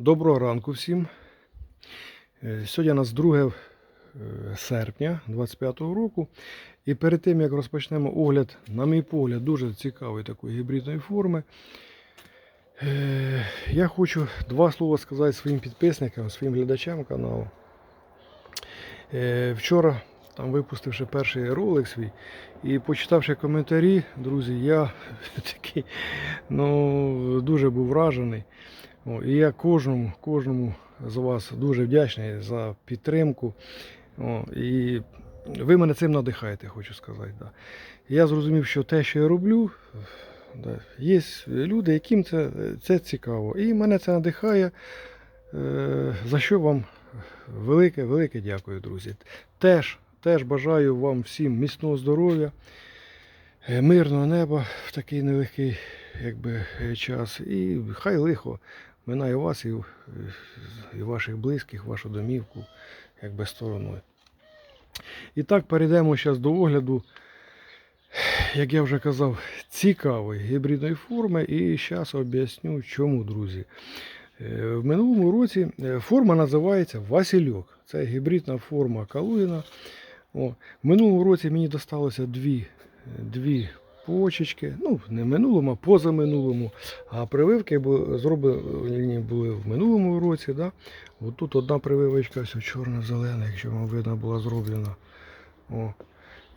Доброго ранку всім. Е, Сьогодні у нас 2 е, серпня 2025 року. І перед тим як розпочнемо огляд, на мій погляд, дуже цікавої такої гібридної форми. е, Я хочу два слова сказати своїм підписникам, своїм глядачам каналу. Вчора, там випустивши перший ролик свій і почитавши коментарі, друзі, я такий ну, дуже був вражений. І я кожному, кожному з вас дуже вдячний за підтримку. І ви мене цим надихаєте, хочу сказати. Я зрозумів, що те, що я роблю, є люди, яким це, це цікаво. І мене це надихає. Е, за що вам велике, велике дякую, друзі. Теж, теж бажаю вам всім міцного здоров'я, е, мирного неба в такий нелегкий якби, час. І хай лихо минає вас і, і ваших близьких, вашу домівку, якби стороною. І так перейдемо зараз до огляду, як я вже казав, цікавої гібридної форми. І зараз об'ясню, чому, друзі. Е, В минулому році е, форма називається Васильок. Це гібридна форма Калуїна. О, в минулому році мені досталося дві, дві почечки. Ну, не в минулому, а позаминулому. А прививки зроблені були в минулому році. Да? От тут одна прививочка, все чорно-зелена, якщо вам видно, була зроблена. О.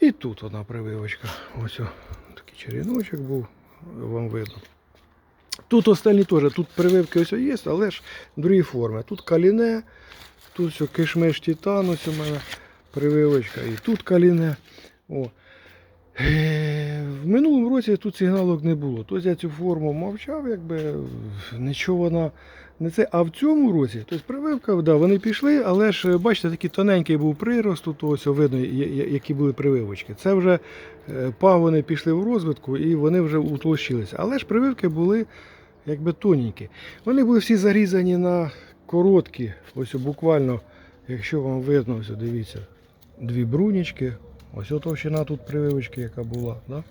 І тут одна прививочка. Ось о, такий черіночок був, вам видно. Тут останні теж, тут прививки ось є, але ж другі форми. Тут каліне, тут все кишмиш титан, ось у мене прививочка, і тут каліне. О. Е, В минулому році тут сигналок не було. Тобто я цю форму мовчав, якби нічого вона не це. А в цьому році, тобто прививка, да, вони пішли, але ж бачите, такий тоненький був прирост, тут ось видно, які були прививочки. Це вже е, пагони пішли в розвитку і вони вже утолщилися. Але ж прививки були якби тоненькі. Вони були всі зарізані на короткі, ось буквально, якщо вам видно, ось дивіться, дві брунічки. Ось от товщина тут прививочки, яка була. Да?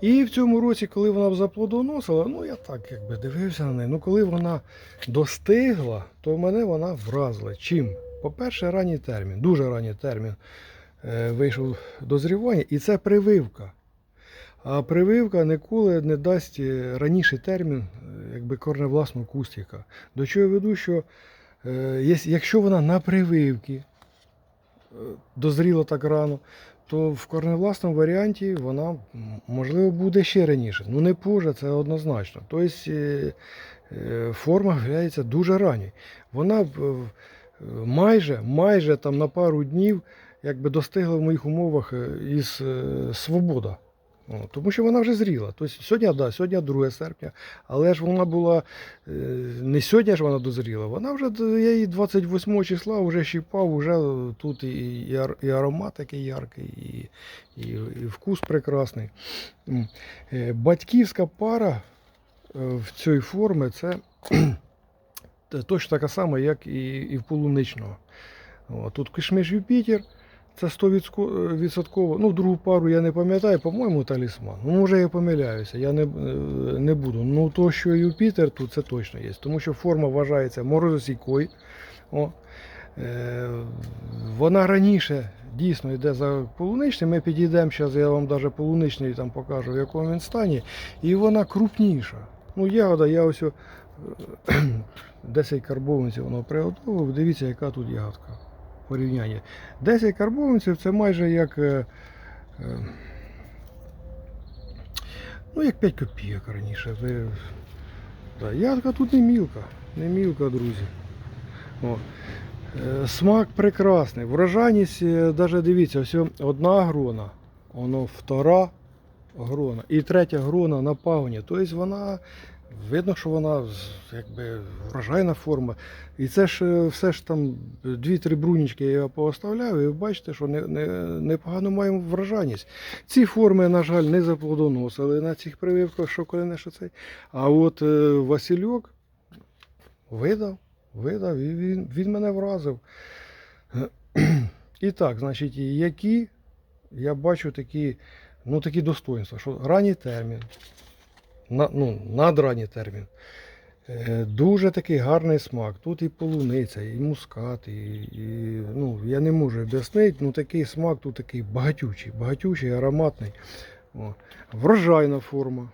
І в цьому році, коли вона заплодоносила, ну я так якби дивився на неї. Ну коли вона достигла, то мене вона вразила. Чим? По-перше, ранній термін, дуже ранній термін е, вийшов дозрівання, і це прививка. А прививка ніколи не дасть е, раніший термін е, якби корневласного кустика. До чого я веду, що е, якщо вона на прививці дозріла так рано, то в корневласному варіанті вона можливо буде ще раніше. Ну не позже, це однозначно. Тобто е, е, форма виявляється дуже ранньою. Вона майже, майже там на пару днів якби достигла в моїх умовах е, із свобода. Тому що вона вже зріла. Тобто сьогодні, да, сьогодні 2 серпня, але ж вона була е, не сьогодні ж вона дозріла, вона вже я її 28 числа вже щіпав, вже тут і, і, аромат такий яркий, і, і, і вкус прекрасний. Е, Батьківська пара е, в цій формі це точно така сама, як і, і в полуничного. Тут кишмиш Юпітер. Це 100%, ну другу пару я не пам'ятаю, по-моєму, талісман. Ну, може я помиляюся, я не, е, не буду. Ну то, що Юпітер тут, це точно є. Тому що форма вважається морозостійкою. О, е, вона раніше дійсно йде за полуничним. Ми підійдемо, зараз я вам навіть полуничний там покажу, в якому він стані. І вона крупніша. Ну, ягода, я ось 10 карбованців воно приготував. Дивіться, яка тут ягодка порівняння. 10 карбованців це майже як. е, е, Ну, як 5 копійок раніше. Ви... Да, ягодка тут не мілка, не мілка, друзі. О. Е, Смак прекрасний. Врожайність, навіть дивіться, ось одна грона, воно втора грона і третя грона на пагоні. Тобто вона видно, що вона якби врожайна форма. І це ж е, все ж там дві-три брунічки я пооставляв, і ви бачите, що не, не, непогано маємо врожайність. Ці форми, на жаль, не заплодоносили на цих прививках, що коли не що цей. А от е, Васильок видав, видав, і він, він мене вразив. І так, значить, які я бачу такі, ну, такі достоинства, що ранній термін, на, ну, надранній термін. Е, Дуже такий гарний смак. Тут і полуниця, і мускат, і, і ну, я не можу об'яснити, ну такий смак тут такий багатючий, багатючий, ароматний. О. Врожайна форма,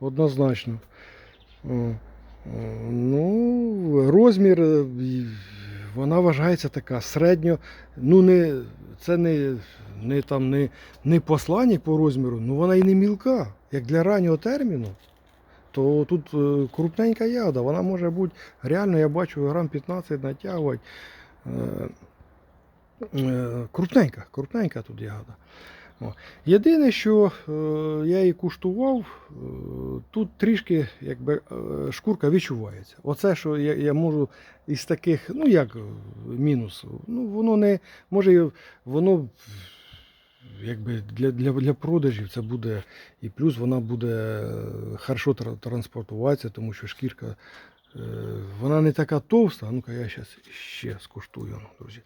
однозначно. О, Ну, розмір, е, вона вважається така середньо, ну не, це не, не, там, не, не посланник по розміру, ну вона і не мілка, як для раннього терміну то тут е, крупненька ягода, вона може бути, реально я бачу грам 15 натягувати. Е, е, Крупненька, крупненька тут ягода. Єдине, що я її куштував, тут трішки якби, шкурка відчувається. Оце, що я, я можу із таких, ну як мінус, ну воно не може, воно якби для, для, для продажів це буде і плюс вона буде е, хорошо транспортуватися, тому що шкірка е, вона не така товста. Ну-ка я зараз ще скуштую, ну, друзі.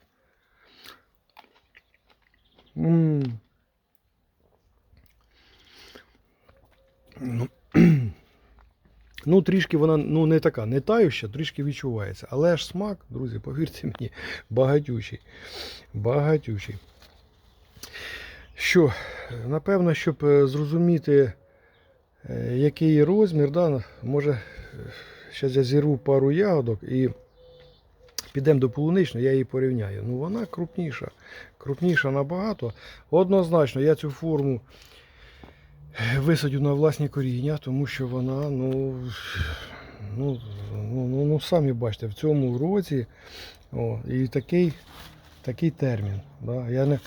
М. Ну, ну, трішки вона ну, не така, не тающа, трішки відчувається. Але ж смак, друзі, повірте мені, багатючий. Багатючий. Що, напевно, щоб е, зрозуміти, е, який розмір, да, може, зараз я зірву пару ягодок і підемо до полуничної, я її порівняю. Ну, вона крупніша, крупніша набагато. Однозначно, я цю форму е, висадю на власні коріння, тому що вона, ну, ну, ну, ну, ну самі бачите, в цьому році о, і такий, такий термін. Да, я не,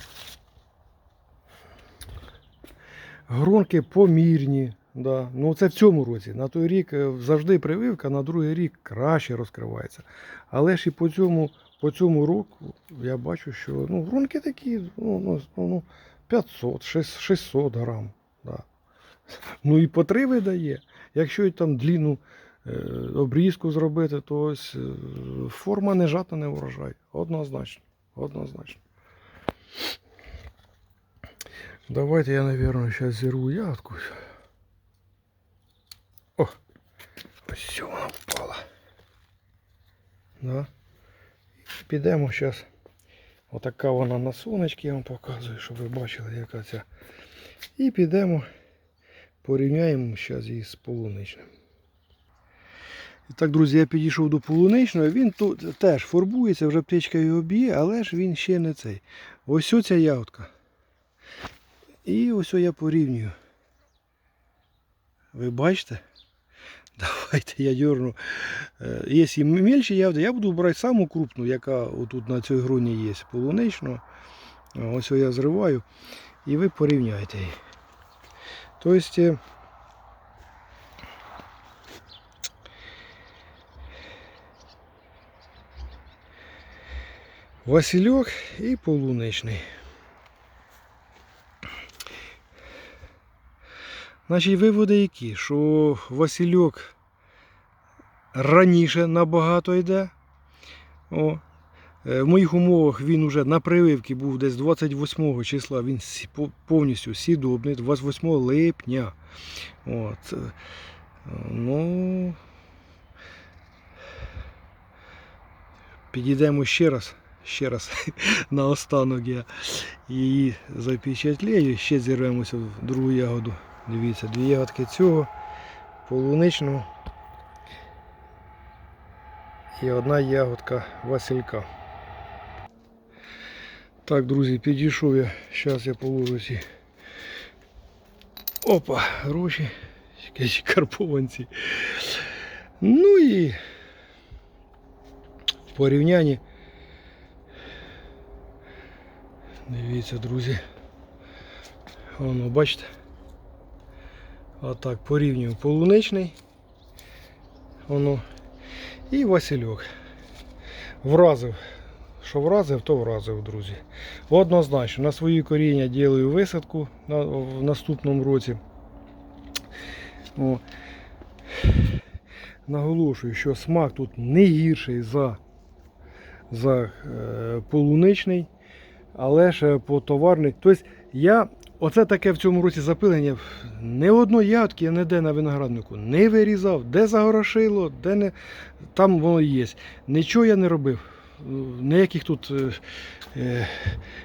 Гронки помірні. Да. Ну це в цьому році. На той рік е, завжди прививка, на другий рік краще розкривається. Але ж і по цьому, по цьому року я бачу, що ну, гронки такі ну, ну, ну, 500, 600 600 грам. Да. Ну і по три видає. Якщо там длінну е, обрізку зробити, то ось е, форма не жата, не врожай. Однозначно. Однозначно. Давайте я, наверное, сейчас зірву ягодку. О! Все вона впала. Да. Підемо зараз. Отака вона на сонечки, я вам показую, щоб ви бачили, яка ця. І підемо, порівняємо зараз її з полуничним. І так, друзі, я підійшов до полуничного, він тут теж фарбується, вже птичка його б'є, але ж він ще не цей. Ось оця ягодка. І ось я порівнюю. Ви бачите? Давайте я дерну. Е, Якщо мельче ягоди, я буду брати саму крупну, яка отут на цій гроні є, полуничну. Ось я зриваю. І ви порівняєте її. Тобто Васильок і полуничний. Значить, виводи які? Що Васильок раніше набагато йде. О. Е, В моїх умовах він уже на прививці був десь 28 числа, він повністю сідобний, 28 липня. От. Е, Ну, підійдемо ще раз. Ще раз наостанок я її запечатлею. Ще зірвемося в другу ягоду. Дивіться, дві ягодки цього, полуничного і одна ягодка Василька. Так, друзі, підійшов я. Зараз я положу ці. Опа, гроші. Якісь карпованці. Ну і в порівнянні. Дивіться, друзі. Воно, бачите? Отак порівнюю полуничний. Воно. І Васильок. Вразив. Що вразив, то вразив, друзі. Однозначно, на свої коріння ділаю висадку на, в наступному році. О. Наголошую, що смак тут не гірший за, за е, полуничний, але ж по товарний. Тобто я оце таке в цьому році запилення. Не одної ядки я ніде на винограднику не вирізав, де загорошило, де не. Там воно є. Нічого я не робив. Ніяких тут е, е,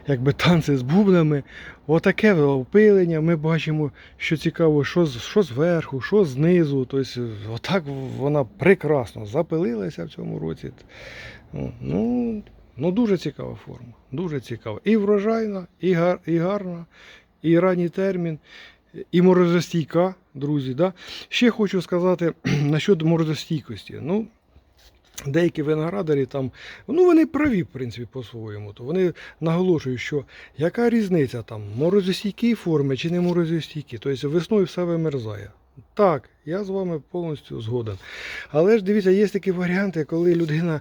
якби танці з бубнами. Отаке опилення. Ми бачимо, що цікаво, що, що зверху, що знизу. Тобто, отак вона прекрасно запилилася в цьому році. Ну, Ну, ну дуже цікава форма. Дуже цікава. І врожайна, і, гар, і гарна, і ранній термін, і морозостійка, друзі. Да? Ще хочу сказати насчет морозостійкості. Ну, Деякі виноградарі там, ну вони праві, в принципі, по-своєму. То вони наголошують, що яка різниця там, морозостійкі форми чи не морозостійкі. Тобто весною все вимерзає. Так, я з вами повністю згоден. Але ж дивіться, є такі варіанти, коли людина,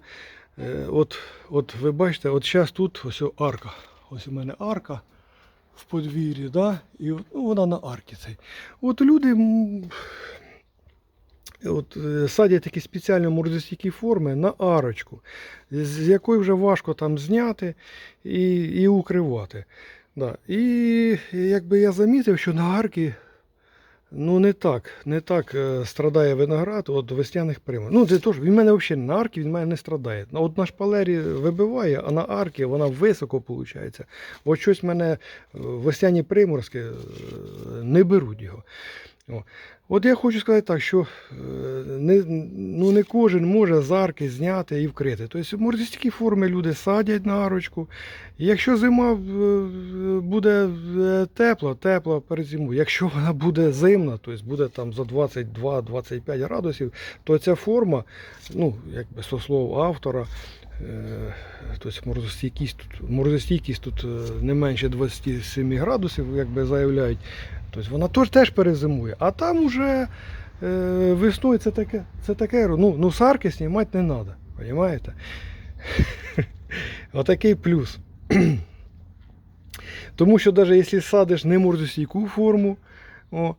е, от, от ви бачите, от зараз тут ось арка. Ось у мене арка в подвір'ї, да? і ну, вона на арці цей. От люди от, е, садять такі спеціальні морозостійкі форми на арочку, з якої вже важко там зняти і, і укривати. Да. І якби я замітив, що на арки ну не так, не так е, страдає виноград від весняних примов. Ну, це теж, він в мене взагалі на арки, він мене не страдає. Ну, От на шпалері вибиває, а на арки вона високо виходить. От щось в мене е, весняні приморські е, не беруть його. О. От я хочу сказати так, що е, не, ну, не кожен може з арки зняти і вкрити. Тобто мордистські форми люди садять на арочку. Якщо зима е, буде тепла, тепла перед зимою. Якщо вона буде зимна, тобто буде там за 22-25 градусів, то ця форма, ну, якби со слов автора, тобто морозостійкість тут, морозостійкість тут е, не менше 27 градусів, якби заявляють. Тобто вона теж, перезимує. А там уже е, весною це таке, це таке, ну, ну сарки знімати не треба. Понимаєте? Отакий плюс. Тому що навіть якщо садиш не морозостійку форму, о, е,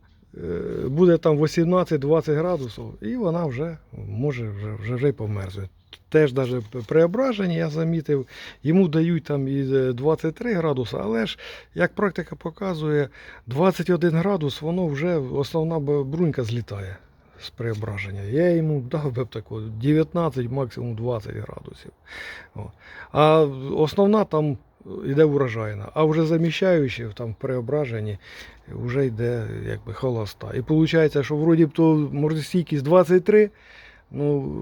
буде там 18-20 градусів, і вона вже може вже, вже, вже померзне. Теж навіть при ображенні я замітив, йому дають там і е, 23 градуси, але ж, як практика показує, 21 градус, воно вже основна брунька злітає з преображення. Я йому дав би таку 19, максимум 20 градусів. А основна там йде урожайна, а вже заміщаючи там в преображенні вже йде якби холоста. І виходить, що вроді б то морозостійкість 23, ну,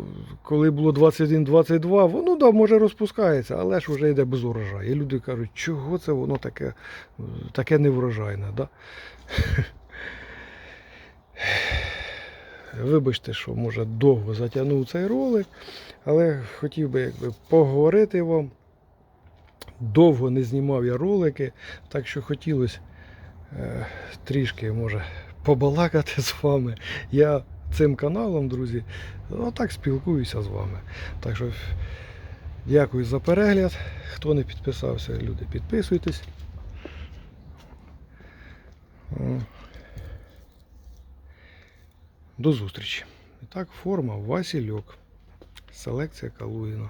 коли було 21-22, воно да, може розпускається, але ж вже йде без урожаю. І люди кажуть, чого це воно таке, таке неврожайне. Да? Вибачте, що може довго затягнув цей ролик, але хотів би якби, поговорити вам. Довго не знімав я ролики, так що хотілося е, трішки може побалакати з вами. Я цим каналом, друзі, отак спілкуюся з вами. Так що дякую за перегляд. Хто не підписався, люди, підписуйтесь. До зустрічі. І так, форма Васильок. Селекція Калуїна.